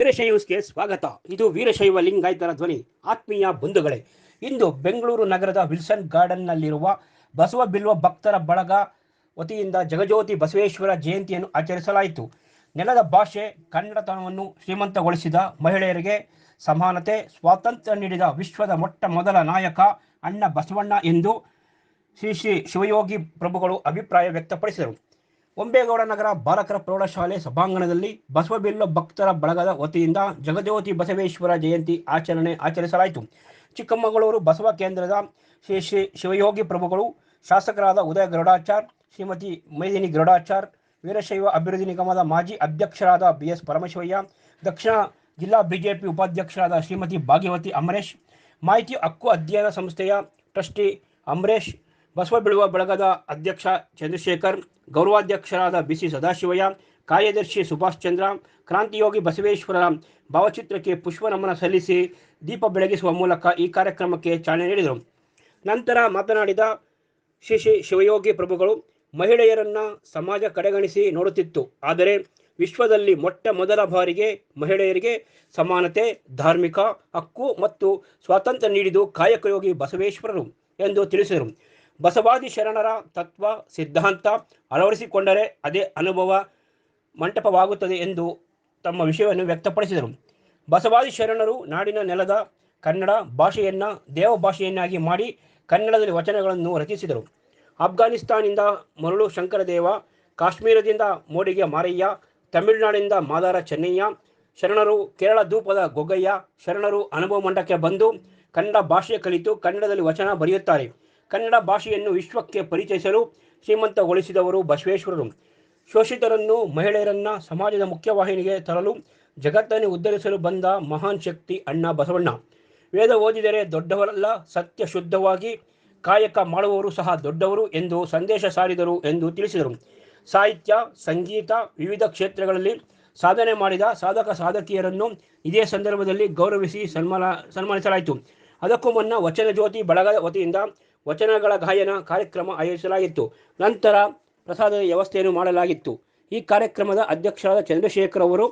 ವೀರಶೈವಸ್ಗೆ ಸ್ವಾಗತ. ಇದು ವೀರಶೈವ ಲಿಂಗಾಯತರ ಧ್ವನಿ. ಆತ್ಮೀಯ ಬಂಧುಗಳೇ, ಇಂದು ಬೆಂಗಳೂರು ನಗರದ ವಿಲ್ಸನ್ ಗಾರ್ಡನ್ನಲ್ಲಿರುವ ಬಸವ ಬಿಲ್ವ ಭಕ್ತರ ಬಳಗ ವತಿಯಿಂದ ಜಗಜ್ಯೋತಿ ಬಸವೇಶ್ವರ ಜಯಂತಿಯನ್ನು ಆಚರಿಸಲಾಯಿತು. ನೆಲದ ಭಾಷೆ ಕನ್ನಡತನವನ್ನು ಶ್ರೀಮಂತಗೊಳಿಸಿದ ಮಹಿಳೆಯರಿಗೆ ಸಮಾನತೆ, ಸ್ವಾತಂತ್ರ್ಯ ನೀಡಿದ ವಿಶ್ವದ ಮೊಟ್ಟ ಮೊದಲ ನಾಯಕ ಅಣ್ಣ ಬಸವಣ್ಣ ಎಂದು ಶ್ರೀ ಶ್ರೀ ಶಿವಯೋಗಿ ಪ್ರಭುಗಳು ಅಭಿಪ್ರಾಯ ವ್ಯಕ್ತಪಡಿಸಿದರು. ಒಂಬೇಗೌಡ ನಗರ ಬಾಲಕರ ಪ್ರೌಢಶಾಲೆ ಸಭಾಂಗಣದಲ್ಲಿ ಬಸವಬಿಲ್ಲು ಭಕ್ತರ ಬಳಗದ ವತಿಯಿಂದ ಜಗಜ್ಯೋತಿ ಬಸವೇಶ್ವರ ಜಯಂತಿ ಆಚರಣೆ ಆಚರಿಸಲಾಯಿತು. ಚಿಕ್ಕಮಗಳೂರು ಬಸವ ಕೇಂದ್ರದ ಶ್ರೀ ಶ್ರೀ ಶಿವಯೋಗಿ ಪ್ರಭುಗಳು, ಶಾಸಕರಾದ ಉದಯ ಗರುಡಾಚಾರ್, ಶ್ರೀಮತಿ ಮೈದಿನಿ ಗರುಡಾಚಾರ್, ವೀರಶೈವ ಅಭಿವೃದ್ಧಿ ನಿಗಮದ ಮಾಜಿ ಅಧ್ಯಕ್ಷರಾದ ಬಿ ಎಸ್ ಪರಮೇಶ್ವಯ್ಯ, ದಕ್ಷಿಣ ಜಿಲ್ಲಾ ಬಿಜೆಪಿ ಉಪಾಧ್ಯಕ್ಷರಾದ ಶ್ರೀಮತಿ ಭಾಗ್ಯವತಿ ಅಮರೇಶ್, ಮಾಹಿತಿ ಹಕ್ಕು ಅಧ್ಯಯನ ಸಂಸ್ಥೆಯ ಟ್ರಸ್ಟಿ ಅಮರೇಶ್ ಬಸವ ಬಿಳುವ ಬಳಗದ ಅಧ್ಯಕ್ಷ ಚಂದ್ರಶೇಖರ್, ಗೌರವಾಧ್ಯಕ್ಷರಾದ ಬಿಸಿ ಸದಾಶಿವಯ್ಯ, ಕಾರ್ಯದರ್ಶಿ ಸುಭಾಷ್ ಚಂದ್ರ, ಕ್ರಾಂತಿಯೋಗಿ ಬಸವೇಶ್ವರರ ಭಾವಚಿತ್ರಕ್ಕೆ ಪುಷ್ಪ ನಮನ ಸಲ್ಲಿಸಿ ದೀಪ ಬೆಳಗಿಸುವ ಮೂಲಕ ಈ ಕಾರ್ಯಕ್ರಮಕ್ಕೆ ಚಾಲನೆ ನೀಡಿದರು. ನಂತರ ಮಾತನಾಡಿದ ಶ್ರೀ ಶ್ರೀ ಶಿವಯೋಗಿ ಪ್ರಭುಗಳು, ಮಹಿಳೆಯರನ್ನ ಸಮಾಜ ಕಡೆಗಣಿಸಿ ನೋಡುತ್ತಿತ್ತು. ಆದರೆ ವಿಶ್ವದಲ್ಲಿ ಮೊಟ್ಟ ಮೊದಲ ಬಾರಿಗೆ ಮಹಿಳೆಯರಿಗೆ ಸಮಾನತೆ, ಧಾರ್ಮಿಕ ಹಕ್ಕು ಮತ್ತು ಸ್ವಾತಂತ್ರ್ಯ ನೀಡಿದು ಕಾಯಕಯೋಗಿ ಬಸವೇಶ್ವರರು ಎಂದು ತಿಳಿಸಿದರು. ಬಸವಾದಿ ಶರಣರ ತತ್ವ, ಸಿದ್ಧಾಂತ ಅಳವಡಿಸಿಕೊಂಡರೆ ಅದೇ ಅನುಭವ ಮಂಟಪವಾಗುತ್ತದೆ ಎಂದು ತಮ್ಮ ವಿಷಯವನ್ನು ವ್ಯಕ್ತಪಡಿಸಿದರು. ಬಸವಾದಿ ಶರಣರು ನಾಡಿನ ನೆಲದ ಕನ್ನಡ ಭಾಷೆಯನ್ನ ದೇವ ಭಾಷೆಯನ್ನಾಗಿ ಮಾಡಿ ಕನ್ನಡದಲ್ಲಿ ವಚನಗಳನ್ನು ರಚಿಸಿದರು. ಅಫ್ಘಾನಿಸ್ತಾನಿಂದ ಮರಳು ಶಂಕರದೇವ, ಕಾಶ್ಮೀರದಿಂದ ಮೋಡಿಗೆ ಮಾರಯ್ಯ, ತಮಿಳುನಾಡಿನಿಂದ ಮಾದಾರ ಚೆನ್ನಯ್ಯ, ಶರಣರು ಕೇರಳ ಧೂಪದ ಗೊಗ್ಗಯ್ಯ ಶರಣರು ಅನುಭವ ಮಂಡಕ್ಕೆ ಬಂದು ಕನ್ನಡ ಭಾಷೆ ಕಲಿತು ಕನ್ನಡದಲ್ಲಿ ವಚನ ಬರೆಯುತ್ತಾರೆ. ಕನ್ನಡ ಭಾಷೆಯನ್ನು ವಿಶ್ವಕ್ಕೆ ಪರಿಚಯಿಸಲು ಶ್ರೀಮಂತಗೊಳಿಸಿದವರು ಬಸವೇಶ್ವರರು. ಶೋಷಿತರನ್ನು, ಮಹಿಳೆಯರನ್ನ ಸಮಾಜದ ಮುಖ್ಯವಾಹಿನಿಗೆ ತರಲು ಜಗತ್ತನ್ನು ಉದ್ಧರಿಸಲು ಬಂದ ಮಹಾನ್ ಶಕ್ತಿ ಅಣ್ಣ ಬಸವಣ್ಣ. ವೇದ ಓದಿದರೆ ದೊಡ್ಡವರಲ್ಲ, ಸತ್ಯ ಶುದ್ಧವಾಗಿ ಕಾಯಕ ಮಾಡುವವರು ಸಹ ದೊಡ್ಡವರು ಎಂದು ಸಂದೇಶ ಸಾರಿದರು ಎಂದು ತಿಳಿಸಿದರು. ಸಾಹಿತ್ಯ, ಸಂಗೀತ ವಿವಿಧ ಕ್ಷೇತ್ರಗಳಲ್ಲಿ ಸಾಧನೆ ಮಾಡಿದ ಸಾಧಕ ಸಾಧಕಿಯರನ್ನು ಇದೇ ಸಂದರ್ಭದಲ್ಲಿ ಗೌರವಿಸಿ ಸನ್ಮಾನ, ಸನ್ಮಾನಿಸಲಾಯಿತು. ಅದಕ್ಕೂ ಮುನ್ನ ವಚನ ಜ್ಯೋತಿ ಬಳಗದ ವತಿಯಿಂದ ವಚನಗಳ ಗಾಯನ ಕಾರ್ಯಕ್ರಮ ಆಯೋಜಿಸಲಾಗಿತ್ತು. ನಂತರ ಪ್ರಸಾದದ ವ್ಯವಸ್ಥೆಯನ್ನು ಮಾಡಲಾಗಿತ್ತು. ಈ ಕಾರ್ಯಕ್ರಮದ ಅಧ್ಯಕ್ಷರಾದ ಚಂದ್ರಶೇಖರ್ ಅವರು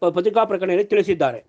ಪತ್ರಿಕಾ ಪ್ರಕಟಣೆಯಲ್ಲಿ ತಿಳಿಸಿದ್ದಾರೆ.